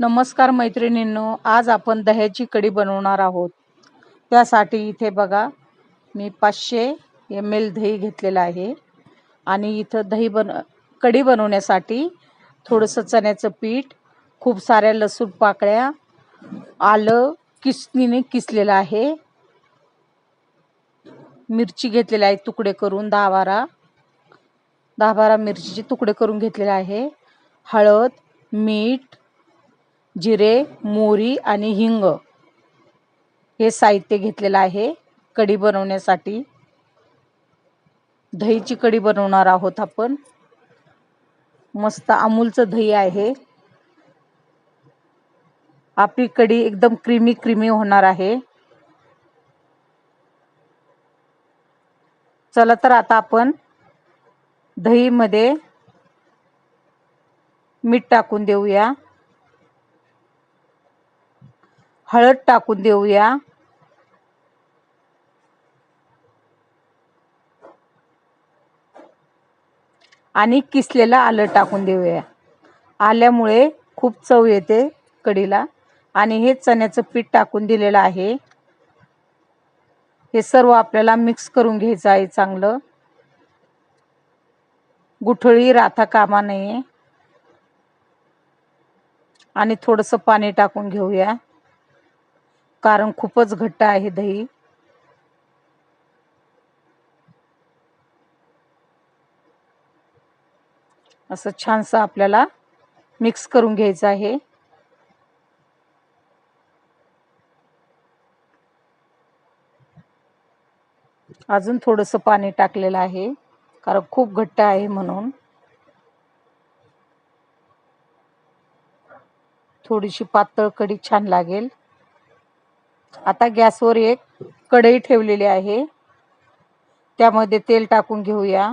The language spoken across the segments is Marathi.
नमस्कार मैत्रिणींनो आज आपण दह्याची कढी बनवणार आहोत. त्यासाठी इथे बघा मी पाचशे एम एल दही घेतलेलं आहे. आणि इथं दही बन कढी बनवण्यासाठी थोडंसं चण्याचं पीठ खूप साऱ्या लसूण पाकळ्या आलं किसणीने किसलेलं आहे. मिरची घेतलेली आहे तुकडे करून दहा बारा. दहा बारा मिरचीचे तुकडे करून घेतलेले आहे. हळद मीठ जिरे मोहरी आणि हिंग हे साहित्य घेतलेलं आहे. कढी बनवण्यासाठी. दहीची कढी बनवणार आहोत आपण. मस्त अमूलचं दही आहे. आपली कढी एकदम क्रीमी क्रीमी होणार आहे. चला तर आता आपण दहीमध्ये मीठ टाकून देऊया. हळद टाकून देऊया. आणि किसलेलं आलं टाकून देऊया. आल्यामुळे खूप चव येते कढीला आणि हे चण्याचं पीठ टाकून दिलेलं आहे. हे सर्व आपल्याला मिक्स करून घ्यायचं आहे चांगलं. गुठळी राहता कामा नये. आणि थोडंसं पाणी टाकून घेऊया. कारण खूपच घट्ट आहे दही. असं छानसं आपल्याला मिक्स करून घ्यायचं आहे. अजून थोडंसं पाणी टाकलेलं आहे कारण खूप घट्ट आहे म्हणून. थोडीशी पातळ कढी छान लागेल. आता गॅसवर एक कढई ठेवलेली आहे. त्यामध्ये तेल टाकून घेऊया.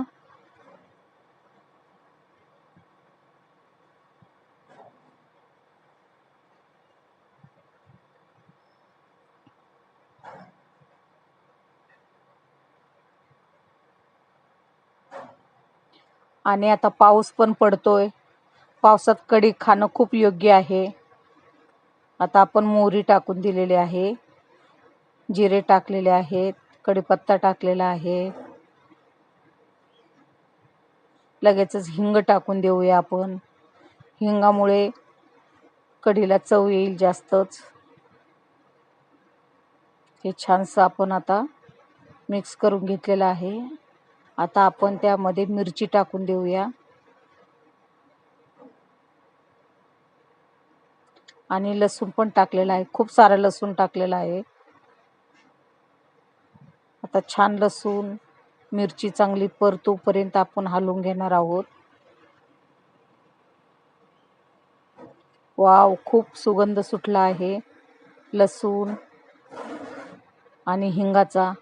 आणि आता पाऊस पण पडतोय. पावसात कढी खाणं खूप योग्य आहे. आता आपण मोहरी टाकून दिलेली आहे. जिरे टाकलेले आहेत कढीपत्ता टाकलेला आहे. लगेचच हिंग टाकून देऊया आपण. हिंगामुळे कढीला चव येईल जास्तच. हे छानसं आपण आता मिक्स करून घेतलेलं आहे. आता आपण त्यामध्ये मिरची टाकून देऊया. आणि लसूण पण टाकलेला आहे. खूप सारा लसूण टाकलेला आहे. आता छान लसूण मिरची चांगली परतूपर्यंत आपण हलवून घेणार आहोत. वाव खूप सुगंध सुटला आहे. लसूण आणि हिंगाचा.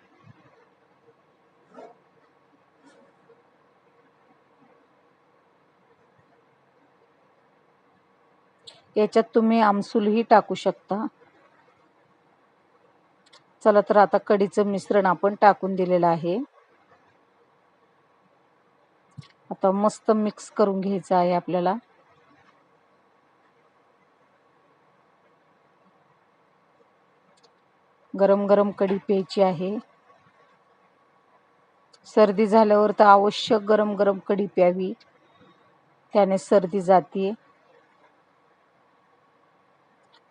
याच्यात तुम्ही आमसूलही टाकू शकता. चला तर आता कढीचं मिश्रण आपण टाकून दिलेलं आहे. आता मस्त मिक्स करून घ्यायचं आहे आपल्याला. गरम गरम कढी प्यायची आहे. सर्दी झाल्यावर तर आवश्यक गरम गरम कढी प्यावी. त्याने सर्दी जाते.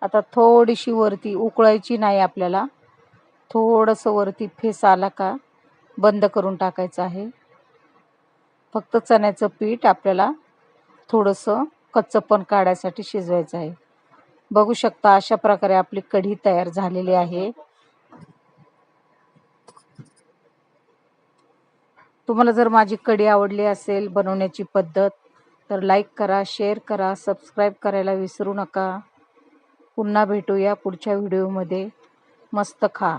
आता थोडीशी वरती उकळायची नाही आपल्याला. थोडंसं वरती फेस आला का बंद करून टाकायचं आहे. फक्त चण्याचं पीठ आपल्याला थोडंसं कच्चं पण काढायसाठी शिजवायचं आहे. बघू शकता अशा प्रकारे आपली कढी तयार झालेली आहे. तुम्हाला जर माझी कढी आवडली असेल बनवण्याची पद्धत तर लाईक करा शेअर करा सबस्क्राईब करायला विसरू नका. पुन्हा भेटूया पुढच्या व्हिडिओमध्ये. मस्त खा.